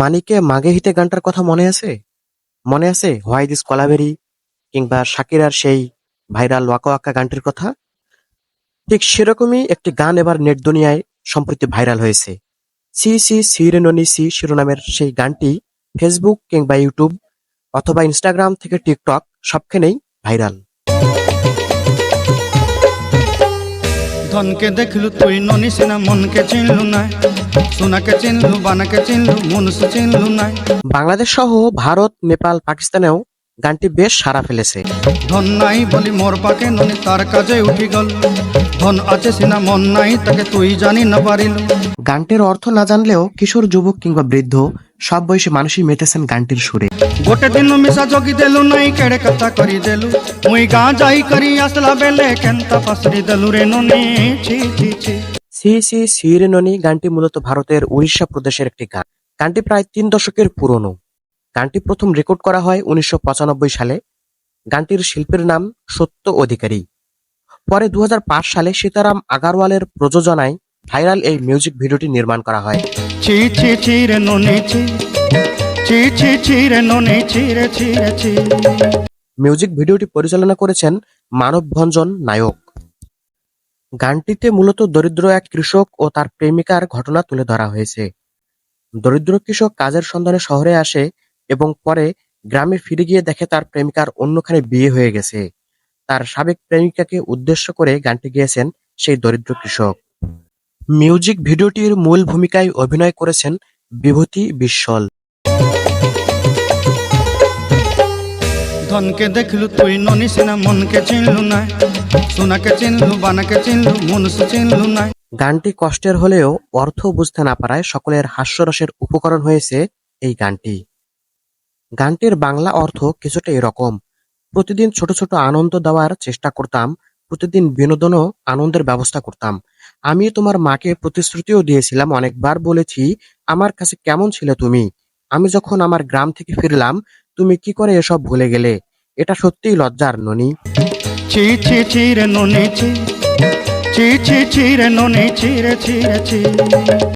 মানিকে মাগে হিতে গানটার কথা মনে আছে? মনে আছে হোয়াই দিস কলাবেরি কিংবা শাকিরার সেই ভাইরাল ওয়াকা ওয়াকা গানটির কথা? ঠিক সেরকমই একটি গান এবার নেট দুনিয়ায় সম্প্রতি ভাইরাল হয়েছে। সি সি সিরেননি সি শিরোনামের সেই গানটি ফেসবুক কিংবা ইউটিউব অথবা ইনস্টাগ্রাম থেকে টিকটক সবখানেই ভাইরাল। ধনকে দেখলু তুই, ননি সিনা মনকে চিনলু নাই। সোনাকে চিনলু, বানাকে চিনলু, মনুষ্য চিনলু নাই। বাংলাদেশ সহ ভারত, নেপাল, পাকিস্তানেও গানটি বেশ সাড়া ফেলেছে। ধন নাই বলি মোর পাকে ননি তার কাজে উঠি গল। ধন আছে সিনা মন নাই তাকে তুই জানি না পারিল। গানটির অর্থ না জানলেও কিশোর যুবক কিংবা বৃদ্ধ সব বয়সী মানুষই মেতেছেন গানটির সুরে। গোটে দিন মিশা জগি দেলু নাই কেড়ে কথা করি দেলু। মুই গা যাই করি আসলা বেলে কেনতা পাসরি দেলু রে ননি ছি ছি ছি। সি সি সিরেননি গানটি মূলত ভারতের উড়িষ্যা প্রদেশের একটি গান। গানটি প্রায় তিন দশকের পুরনো। গানটি প্রথম রেকর্ড করা হয় উনিশশো পঁচানব্বই সালে। গানটির শিল্পীর নাম সত্য অধিকারী। পরে দু হাজার পাঁচ সালে সীতারাম আগারওয়ালের প্রযোজনায় ভাইরাল এই মিউজিক ভিডিওটি নির্মাণ করা হয়। মিউজিক ভিডিওটি পরিচালনা করেছেন মানব ভঞ্জন নায়ক। গানটিতে মূলত দরিদ্র এক কৃষক ও তার প্রেমিকার ঘটনা তুলে ধরা হয়েছে। দরিদ্র কৃষক কাজের সন্ধানে শহরে আসে এবং পরে গ্রামে ফিরে গিয়ে দেখে তার প্রেমিকার অন্যখানে বিয়ে হয়ে গেছে। তার সাবেক প্রেমিকাকে উদ্দেশ্য করে গানটি গেয়েছেন সেই দরিদ্র কৃষক। মিউজিক ভিডিওটির মূল ভূমিকায় অভিনয় করেছেন বিভূতি বিশ্বল। ধনকে দেখলু তুই ননি সিনা মনকে চিনলু নাই। সোনাকে চিনলু বানাকে চিনলু মনুষ্য চিনলু নাই। গানটি কষ্টের হলেও অর্থ বুঝতে না পারায় সকলের হাস্যরসের উপকরণ হয়েছে এই গানটি। গানটির বাংলা অর্থ কিছুটা এরকম। প্রতিদিন ছোট ছোট আনন্দ দেওয়ার চেষ্টা করতাম, প্রতিদিন বিনোদন আনন্দের ব্যবস্থা করতাম। আমি তোমার মাকে প্রতিশ্রুতিও দিয়েছিলাম অনেকবার, বলেছি, আমার কাছে কেমন ছিলে তুমি? আমি যখন আমার গ্রাম থেকে ফিরলাম, তুমি কি করে এসব ভুলে গেলে? এটা সত্যিই লজ্জার, ননি।